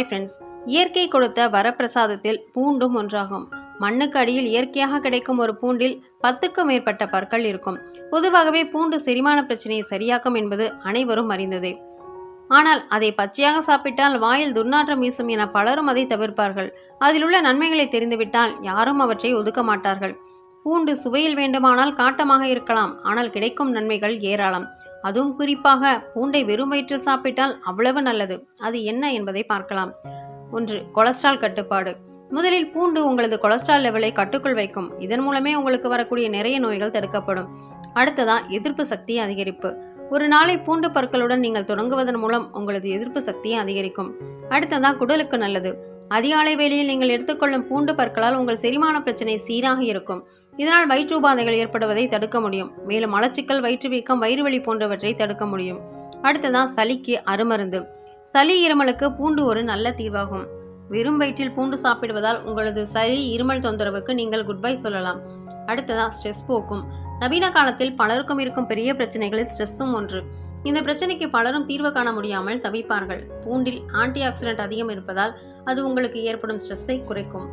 Friends இயற்கை கொடுத்த வரப்பிரசாதத்தில் பூண்டும் ஒன்றாகும். மண்ணுக்கு அடியில் இயற்கையாக கிடைக்கும் ஒரு பூண்டில் பத்துக்கும் மேற்பட்ட பற்கள் இருக்கும். பொதுவாகவே பூண்டு செரிமான பிரச்சனையை சரியாக்கும் என்பது அனைவரும் அறிந்ததே. ஆனால் அதை பச்சையாக சாப்பிட்டால் வாயில் துர்நாற்றம் வீசும் என பலரும் அதை தவிர்ப்பார்கள். அதில் உள்ள நன்மைகளை தெரிந்துவிட்டால் யாரும் அவற்றை ஒதுக்க மாட்டார்கள். பூண்டு சுவையில் வேண்டுமானால் காட்டமாக இருக்கலாம். ஆனால் கிடைக்கும் நன்மைகள் ஏராளம். அதுவும் குறிப்பாக பூண்டை வெறும் வயிற்றில் சாப்பிட்டால் அவ்வளவு நல்லது. அது என்ன என்பதை பார்க்கலாம். ஒன்று கொலஸ்ட்ரால் கட்டுப்பாடு. முதலில் பூண்டு உங்களது கொலஸ்ட்ரால் லெவலை கட்டுக்குள் வைக்கும். இதன் மூலமே உங்களுக்கு வரக்கூடிய நிறைய நோய்கள் தடுக்கப்படும். அடுத்ததா எதிர்ப்பு சக்தி அதிகரிப்பு. ஒரு நாளை பூண்டு பற்களுடன் நீங்கள் தொடங்குவதன் மூலம் உங்களது எதிர்ப்பு சக்தியை அதிகரிக்கும். அடுத்ததா குடலுக்கு நல்லது. அதிகாலை வேளையில் நீங்கள் எடுத்துக்கொள்ளும் பூண்டு பற்களால் உங்கள் செரிமான பிரச்சனை சீராக இருக்கும். இதனால் வயிற்று உபாதைகள் ஏற்படுவதை தடுக்க முடியும். மேலும் மலச்சிக்கல் வயிற்று வீக்கம் வயிறு வலி போன்றவற்றை தடுக்க முடியும். அடுத்ததான் சளிக்கு அருமருந்து. சளி இருமலுக்கு பூண்டு ஒரு நல்ல தீர்வாகும். வெறும் வயிற்றில் பூண்டு சாப்பிடுவதால் உங்களது சளி இருமல் தொந்தரவுக்கு நீங்கள் குட் பை சொல்லலாம். அடுத்ததா ஸ்ட்ரெஸ் போக்கும். நவீன காலத்தில் பலருக்கும் இருக்கும் பெரிய பிரச்சனைகளில் ஸ்ட்ரெஸ்ஸும் ஒன்று. இந்த பிரச்சனைக்கு பலரும் தீர்வு காண முடியாமல் தவிப்பார்கள். பூண்டில் ஆன்டி ஆக்சிடென்ட் அதிகம் இருப்பதால் அது உங்களுக்கு ஏற்படும் ஸ்ட்ரெஸ்ஸை குறைக்கும்.